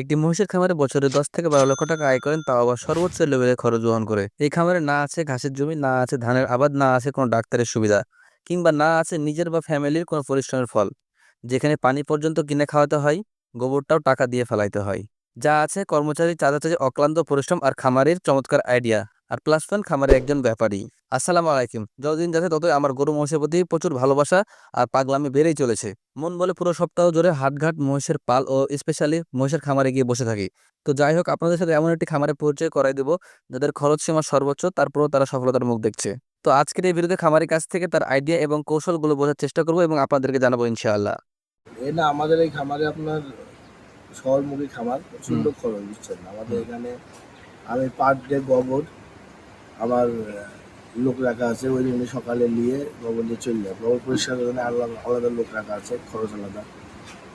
একটি মহিষের খামারে বছরে দশ থেকে বারো লক্ষ টাকা আয় করেন, তাও আবার সর্বোচ্চ লেভেলে খরচ বহন করে। এই খামারে না আছে ঘাসের জমি, না আছে ধানের আবাদ, না আছে কোনো ডাক্তারের সুবিধা, কিংবা না আছে নিজের বা ফ্যামিলির কোনো পরিশ্রমের ফল। যেখানে পানি পর্যন্ত কিনে খাওয়াতে হয়, গোবরটাও টাকা দিয়ে ফেলাইতে হয়। যা আছে কর্মচারী চাঁদা চাঁদে অক্লান্ত পরিশ্রম আর খামারের চমৎকার আইডিয়া। আর প্লাস পয়েন্ট খামারে একজন ব্যাপারী। আসসালামু আলাইকুম। যতদিন যাচ্ছে ততই আমার গরু মহিষের প্রতি প্রচুর ভালোবাসা আর পাগলামি বেড়েই চলেছে। মন বলে পুরো সপ্তাহ জুড়ে হাটঘাট মহিষের পাল ও স্পেশালি মহিষের খামারে গিয়ে বসে থাকি। তো যাই হোক আপনাদের সাথে এমন একটি খামারে পরিচয় করাই দেবো যাদের খরচ সীমা সর্বোচ্চ তারপরেও তারা সফলতার মুখ দেখছে। তো আজকের এই ভিডিওতে খামারের কাছ থেকে তার আইডিয়া এবং কৌশলগুলো বোঝার চেষ্টা করব এবং আপনাদেরকে জানাব ইনশাআল্লাহ। এ না আমাদের এই খামারে আপনার শহরমুখী খামার প্রচণ্ড খরচ বুঝছেন? আমাদের এখানে আমি পার ডে গোবর আমার লোক রাখা আছে ওই জন্য সকালে নিয়ে গোবর দিয়ে চলে যায় গোবর পরিষ্কার জন্য আলাদা আলাদা লোক রাখা আছে খরচ আলাদা।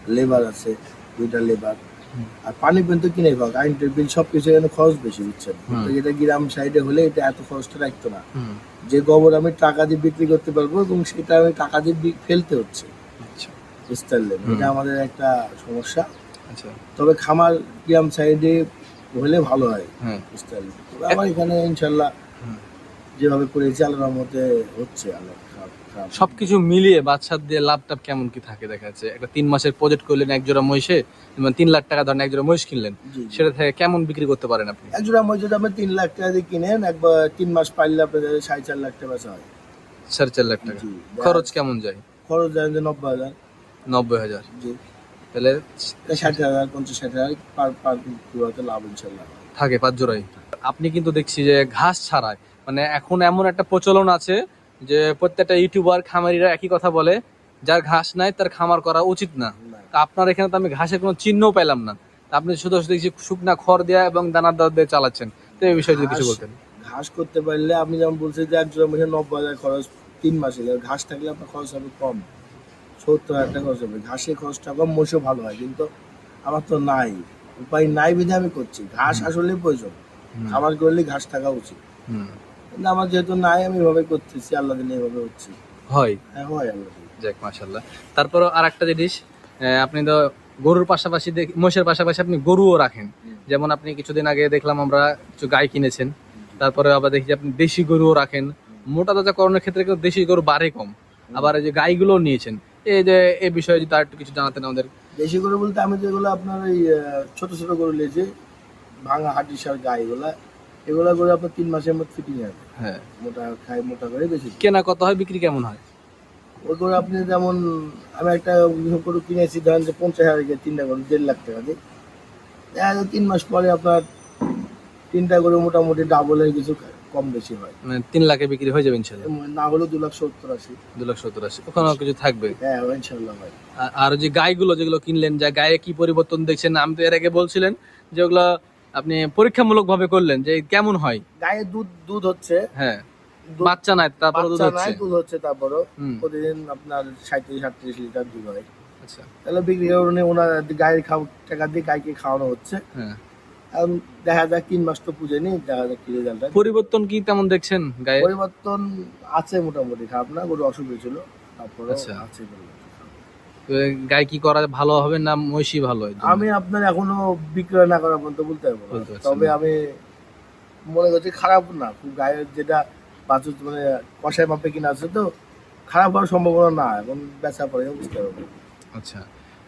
লেবার আছে দুইটা লেবার। আর পানি পর্যন্ত কিনে পাক কারেন্টের বিল সব কিছু এখানে খরচ বেশি বুঝছেন? এটা গ্রাম সাইডে হলে এটা এত খরচটা রাখতো না। যে গোবর আমি টাকা দিয়ে বিক্রি করতে পারব এবং সেটা আমি টাকা দিয়ে ফেলতে হচ্ছে। আচ্ছা। বুঝতে পারলেন এটা আমাদের একটা সমস্যা। আচ্ছা। তবে খামার গ্রাম সাইডে হলে ভালো হয়। বুঝতে পারলেন আমার এখানে ইনশাল্লাহ। যেভাবে করেছি আল্লাহর মতে হচ্ছে আল্লাহ সবকিছু মিলিয়ে বাচ্চার দিয়ে লাভ টাভ কেমন কি থাকে দেখা যাচ্ছে? একটা তিন মাসের প্রজেক্ট করলেন এক জোড়া মহিষে তিন লাখ টাকা ধরেন এক জোড়া মহিষ কিনলেন। সেটা থেকে কেমন বিক্রি করতে পারেন আপনি? এক জোড়া মসজিদ আপনি তিন লাখ টাকা দিয়ে কিনেন একবার তিন মাস পাইলে আপনাদের সাড়ে চার লাখ টাকা হয়। সাড়ে চার লাখ টাকা। খরচ কেমন যায়? খরচ যায় যে নব্বই হাজার। নব্বই হাজার। জি। তাহলে ষাট হাজার পঞ্চাশ ষাট হাজার পার পার লাভ ইনশাল্লাহ। থাকে পাঁচ জোড়াই। আপনি কিন্তু দেখছি যে ঘাস ছাড়ায়। মানে এখন এমন একটা প্রচলন আছে যে প্রত্যেকটা ইউটিউবার খামারিরা একই কথা বলে যার ঘাস নাই তার খামার করা উচিত না। আপনার এখানে তো আমি ঘাসের কোনো চিহ্নও পেলাম না। আপনি শুধু শুধু দেখছি শুকনা খড় দেওয়া এবং দানার দাওয়া দিয়ে চালাচ্ছেন। তো এই বিষয়ে যদি কিছু বলতেন। ঘাস করতে পারলে আপনি যেমন বলছেন যে এক জোড়া মহিষের নব্বই হাজার খরচ তিন মাসে ঘাস থাকলে আপনার খরচ হবে কম। সত্তর হাজার টাকা খরচ হবে। ঘাসের খরচটা কম মহিষও ভালো হয়। কিন্তু আমার তো নাই। উপায় নাই বিধে আমি করছি। ঘাস আসলে প্রয়োজন। খাবার করলে ঘাস থাকা উচিত। কিন্তু আমার যেহেতু নাই আমি এভাবে করতেছি আল্লাহ দিলে এভাবে হচ্ছে। হয়। হ্যাঁ হয় আল্লাহ যাক মাশাল্লাহ তারপর আর একটা জিনিস আপনি তো গরুর পাশাপাশি মহিষের পাশাপাশি আপনি গরুও রাখেন। যেমন আপনি কিছুদিন আগে দেখলাম আমরা কিছু গাই কিনেছেন। তারপরে আবার দেখি আপনি দেশি গরুও রাখেন। মোটা তাজা করণের ক্ষেত্রে কিন্তু দেশি গরু বাড়ে কম। আবার এই যে গাইগুলো নিয়েছেন। এই যে এই বিষয়ে যদি আর একটু কিছু জানাতেন আমাদের। দেশি গরু বলতে আমি যেগুলো আপনার ওই আহ, ছোট ছোট গরু লেজে ভাঙা হাড্ডি সার গাই এগুলা এগুলা করে আপনার তিন মাসের মধ্যে ফিটিং হবে হ্যাঁ। মোটা খাই মোটা করে বেশি। কেনা কত হয় বিক্রি কেমন হয়? ওই করে আপনি যেমন আমি একটা গরু কিনেছি ধরেন যে পঞ্চাশ হাজার দিয়ে তিনটা গরু দেড় লাখ টাকা দিয়ে। দেখা যায় তিন মাস পরে আপনার তিনটা গরু মোটামুটি ডাবলের কিছু কম বেশি হয়। মানে তিন লাখে বিক্রি হয়ে যাবে ইনশাল্লাহ না হলেও দু লাখ সত্তর আশি। দু লাখ সত্তর আশি। ওখানেও কিছু থাকবে? হ্যাঁ ইনশাল্লাহ ভাই আর- আর যে গাইগুলো যেগুলো কিনলেন যা গায়ে কি পরিবর্তন দেখছেন আমি তো এর আগে বলছিলেন যে ওগুলো আপনি পরীক্ষামূলক ভাবে করলেন যে কেমন হয়? গায়ে দুধ দুধ হচ্ছে। হ্যাঁ। বাচ্চা নাই তারপরে দুধ হচ্ছে। দুধ হচ্ছে তারপরও প্রতিদিন আপনার সাঁত্রিশ সাতত্রিশ লিটার দুধ হয়। আচ্ছা। তাহলে বিক্রি করে ওনার গায়ের খাও টাকা দিয়ে গাইকে খাওয়ানো হচ্ছে। হ্যাঁ। এখন দেখা যাক তিন মাস তো পুজো নেই দেখা যাক কি রেজাল্ট পরিবর্তন কি তেমন দেখছেন গায়ে? পরিবর্তন আছে মোটামুটি খারাপ না গরু অসুখ হয়েছিল তারপরে আচ্ছা। আছে গায়ে কি করা ভালো হবে না মহিষী ভালো আমি আপনার এখনও বিক্রয় না করা পর্যন্ত বলতে পারব তবে আমি মনে করছি খারাপ না খুব গায়ের যেটা বাছুর মানে কষায় মাপে কিনা আছে তো খারাপ হওয়ার সম্ভাবনা না এখন বেচা পরে বুঝতে পারব। আচ্ছা।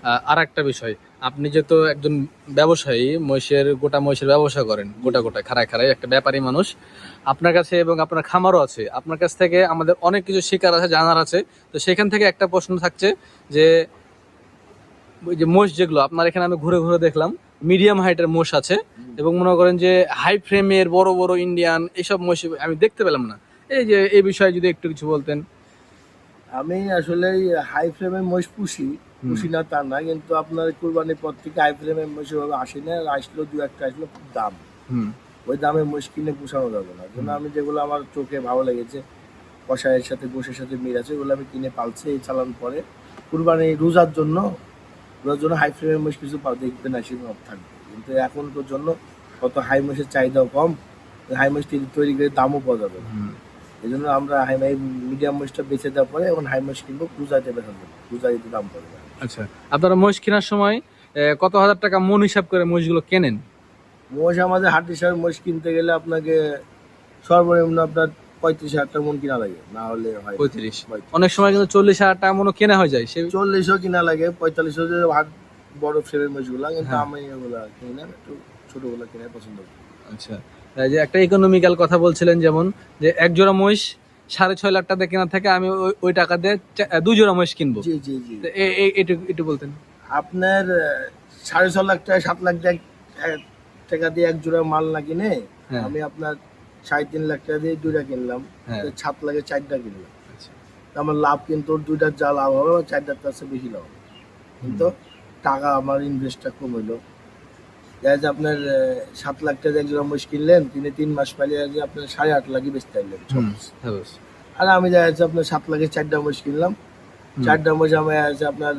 আর একটা বিষয়। আপনি যেহেতু একজন ব্যবসায়ী, মহিষের গোটা মহিষের ব্যবসা করেন, গোটা গোটা, খাড়ায় খাড়ায়, একটা ব্যাপারী মানুষ। আপনার কাছে এবং আপনার খামারও আছে। আপনার কাছ থেকে আমাদের অনেক কিছু শেখার আছে, জানার আছে। তো সেখান থেকে একটা প্রশ্ন থাকছে যে, ওই যে মোষ যেগুলো, আপনার এখানে আমি ঘুরে ঘুরে দেখলাম, মিডিয়াম হাইটের মোষ আছে এবং মনে করেন যে হাই ফ্রেমের বড় বড় ইন্ডিয়ান এইসব মোষ আমি দেখতে পেলাম না। এই যে, এই বিষয়ে যদি একটু কিছু বলতেন। আমি আসলে হাই ফ্লেমের মোষ পুষি। পুষি না তা না কিন্তু আপনার কুরবানির পর থেকে মহিষ ওভাবে আসে না আর আসলো দু একটা আসলো খুব দাম। ওই দামে কিনে পুষানো যাবে না। জন্য আমি যেগুলো আমার চোখে ভালো লেগেছে কষায়ের সাথে গোশের সাথে মিল আছে ওগুলো আমি কিনে পালছি এই চালান পরে। কুরবানি রোজার জন্য রোজার জন্য হাই ফ্রেমের মহিষ কিছু পাল দেখবে না সেরকম থাকবে। কিন্তু এখন তোর জন্য কত হাই মহিষের চাহিদাও কম হাই মহিষ তৈরি করে দামও পাওয়া যাবে এই জন্য আমরা হাই মাই মিডিয়াম মহিষটা বেঁচে দেওয়ার পরে এখন হাই মহিষ কিনবো ক্রুজাইতে বেতন দেবো ক্রুজাইতে দাম পড়বে আচ্ছা আপনারা মহিষ কেনার সময় কত হাজার টাকা মন হিসাব করে মহিষগুলো কেনেন মোষ আমাদের হাট হিসাবে মোষ কিনতে গেলে আপনাকে সর্বনিম্ন আপনার পঁয়ত্রিশ হাজার টাকা মন কিনা লাগে না হলে হয়। পঁয়ত্রিশ। অনেক সময় কিন্তু চল্লিশ হাজার টাকা মনে কেনা হয়ে যায় সে চল্লিশও কিনা লাগে পঁয়তাল্লিশও যে হাট বড় ফ্রেমের মোষগুলো কিন্তু হ্যাঁ। আমি এগুলো কিনি না একটু ছোটগুলো কিনে পছন্দ করি আচ্ছা যে একটা ইকোনমিক্যাল কথা বলছিলেন যেমন যে এক জোড়া মহিষ সাড়ে ছয় লাখ টাকা কেনা থেকে আমি ওই- ওই টাকা দিয়ে দুই জোড়া মহিষ কিনবো। জি জি জি। একটু বলতেন। আপনার সাড়ে ছ লাখ টাকা সাত লাখ টাকা দিয়ে এক জোড়া মাল না কিনে হ্যাঁ। আমি আপনার সাড়ে তিন লাখ টাকা দিয়ে দুইটা কিনলাম হ্যাঁ। সাত লাখে চারটা কিনলাম। আচ্ছা। আমার লাভ কিন্তু দুইটার যা লাভ হবে চারটার তার চেয়ে বেশি লাভ হবে। কিন্তু টাকা আমার ইনভেস্টটা কম হইল। দেখা আপনার সাত লাখ টাকা দিয়ে এক জোড়া মোষ কিনলেন তিনি তিন মাস যে আপনার সাড়ে আট লাখই বেচতে হ্যাঁ। আর আমি দেখা যাচ্ছে আপনার সাত লাখে চারটা মোষ কিনলাম। চারটা মোষ আমি যাচ্ছে আপনার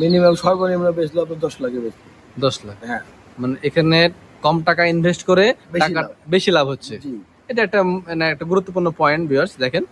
মিনিমাম সর্বনিম্ন বেচলো আপনার দশ লাখে বেচলো। দশ লাখ? হ্যাঁ। মানে এখানে কম টাকা ইনভেস্ট করে বেশি টাকা লাভ। বেশি লাভ হচ্ছে। এটা একটা মানে একটা গুরুত্বপূর্ণ পয়েন্ট ভিউয়ার্স দেখেন।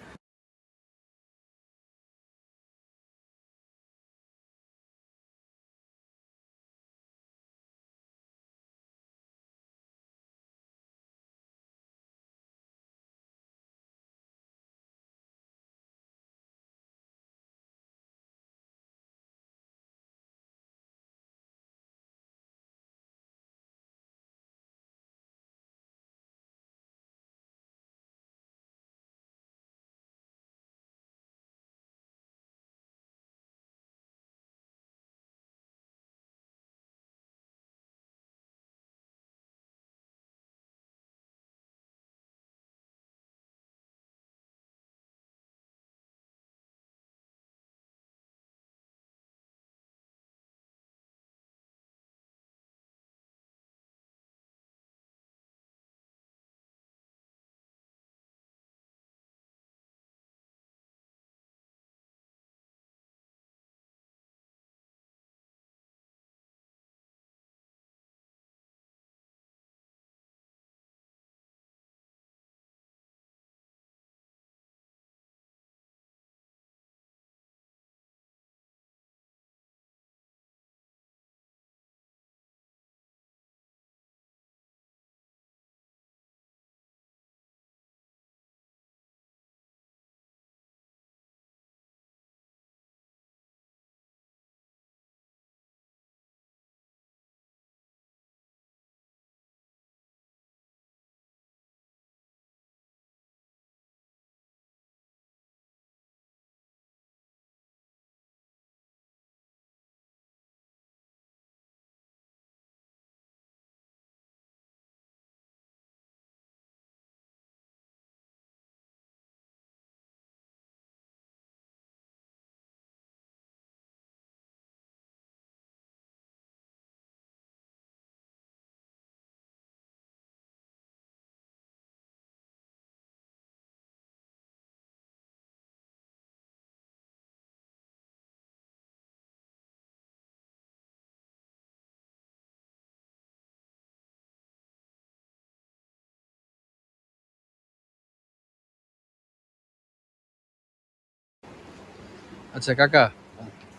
আচ্ছা কাকা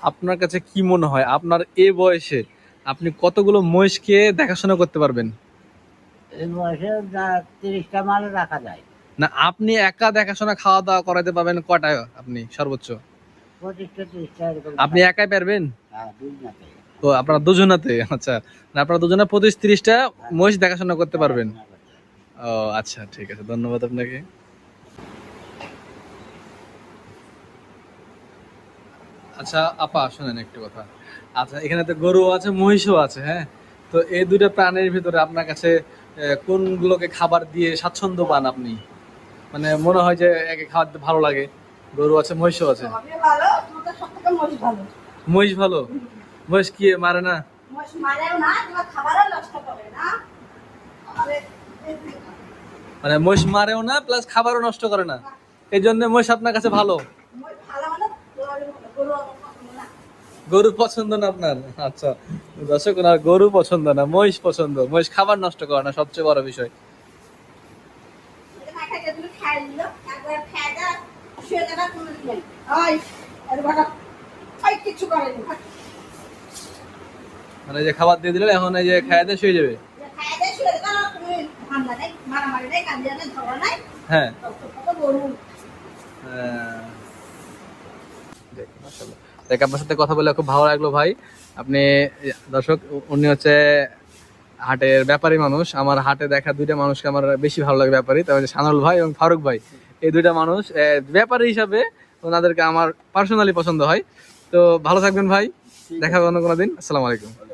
আপনার কাছে কি মনে হয়? আপনার এ বয়সে আপনি কতগুলো মহিষকে দেখাশোনা করতে পারবেন? এই বয়সে তিরিশটা মাল রাখা যায়। না আপনি একা দেখাশোনা খাওয়া দাওয়া করাতে পারবেন কটায় আপনি সর্বোচ্চ? আপনি একাই পারবেন? হ্যাঁ। ও আপনারা দুজনাতে আচ্ছা। আপনারা দুজনে পঁচিশ তিরিশটা মহিষ দেখাশোনা করতে পারবেন। ও আচ্ছা ঠিক আছে ধন্যবাদ আপনাকে। আচ্ছা আপা শোনেন একটু কথা। আচ্ছা এখানে তো গরু আছে মহিষও আছে হ্যাঁ? তো এই দুইটা প্রাণীর ভিতরে আপনার কাছে কোনগুলোকে খাবার দিয়ে স্বাচ্ছন্দ্য পান আপনি? মানে মনে হয় যে একে খাবার ভালো লাগে। গরু আছে মহিষও আছে। মহিষ ভালো। মহিষ কি মারে না। মানে মহিষ মারেও না প্লাস খাবারও নষ্ট করে না। এই জন্য মহিষ আপনার কাছে ভালো মানে গরু গরু আমার পছন্দ না। গরু পছন্দ না আপনার? আচ্ছা দর্শক, ওনার গরু পছন্দ না, মহিষ পছন্দ? মহিষ খাবার নষ্ট করে না, সবচেয়ে বড় বিষয়। মানে যে খাবার দিয়ে দিলে এখন এই যে খাইয়ে শুয়ে যাবে? খাইয়া দিয়ে দেখ, আপনার সাথে কথা বলে খুব ভালো লাগল ভাই। আপনি দর্শক উনি হচ্ছে হাটের ব্যাপারী মানুষ। আমার হাটে দেখা দুইটা মানুষকে আমার বেশি ভালো লাগে ব্যাপারী। তার হচ্ছে সানুল ভাই এবং ফারুক ভাই। এই দুইটা মানুষ ব্যাপারী হিসাবে ওনাদেরকে আমার পার্সোনালি পছন্দ হয়। তো ভালো থাকবেন ভাই। দেখা হবে অন্য কোনো দিন। আসসালামু আলাইকুম।